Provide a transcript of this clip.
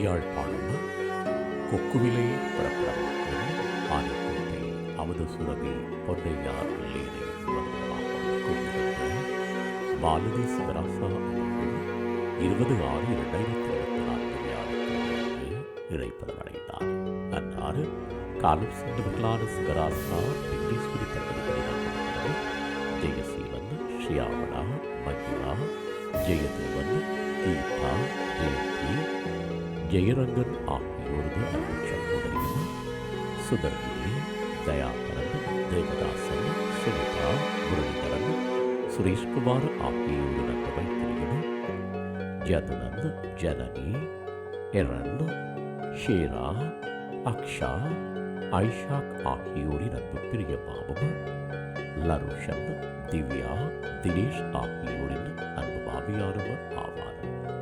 யாழ்ப்பாணம் கொக்குவிலை புறப்படமாக ஆனைக்கோட்டை அமுத சுரபி பொன்னையார் லேனை முதலாக சிவராசா இருபது ஆறு இரண்டாயிரத்தி இருபத்தி நான்கு வியாழக்கிழமை இறைப்பதமடைந்தார் அன்னாறு காலம் சென்றவர்களான சிவராசா வெங்கடேஸ்வரி தம்பதிகளிடம் ஜெயசீலன் ஷியாமளா மஞ்சுளா ஜெயதேவன் கீதா ஜெயந்தி ஜெயரங்கன் ஆகியோரது அன்பு சகோதரியும் சுதர்கிரி தயாகரன் தேவதாசன் சுனிதா முரளிதரன் சுரேஷ்குமார் ஆகியோருடன் வைத்திருக்கிறது ஜதுனந்த் ஜனனி எரன் ஷேரா அக்ஷா ஐஷாக் ஆகியோரின் அன்பு பிரியமாவும் லருஷன் திவ்யா தினேஷ் ஆகியோரின் அன்பு மாமியாரும் ஆவார்.